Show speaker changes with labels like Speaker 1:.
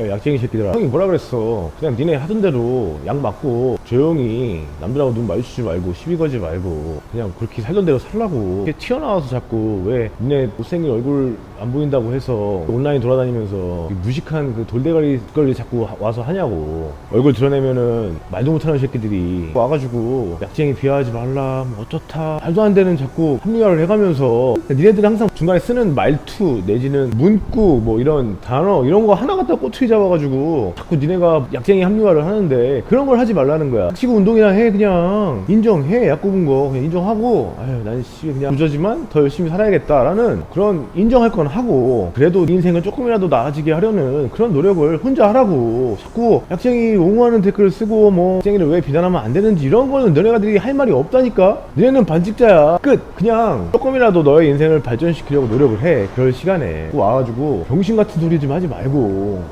Speaker 1: 야, 약쟁이 새끼들아. 형이 뭐라 그랬어? 그냥 니네 하던 대로 약 맞고 조용히 남들하고 눈 마주치지 말고 시비 걸지 말고 그냥 그렇게 살던 대로 살라고. 이렇게 튀어나와서 자꾸 왜 니네 못생긴 얼굴 안 보인다고 해서 온라인 돌아다니면서 이 무식한 그 돌대가리 걸 자꾸 하- 와서 하냐고. 얼굴 드러내면은 말도 못하는 새끼들이 와가지고 약쟁이 비하하지 말라 뭐 어쩌다. 말도 안 되는 자꾸 합리화를 해가면서 니네들이 항상 중간에 쓰는 말투 내지는 문구 뭐 이런 단어 이런 거 하나 갖다 꼬투리 잡아가지고 자꾸 니네가 약쟁이 합리화를 하는데 그런 걸 하지 말라는 거야. 치고 운동이나 해 그냥. 인정해 약 굽은 거. 그냥 인정하고. 아유 난 씨 그냥 부저지만 더 열심히 살아야겠다라는 그런 인정할 건 하고 그래도 네 인생을 조금이라도 나아지게 하려는 그런 노력을 혼자 하라고. 자꾸 약쟁이 옹호하는 댓글을 쓰고 뭐 약쟁이를 왜 비난하면 안 되는지 이런 거는 너네가들이 할 말이 없다니까. 너네는 반직자야. 끝. 그냥 조금이라도 너의 인생을 발전시키려고 노력을 해. 그럴 시간에. 와가지고 병신 같은 소리 좀 하지 말고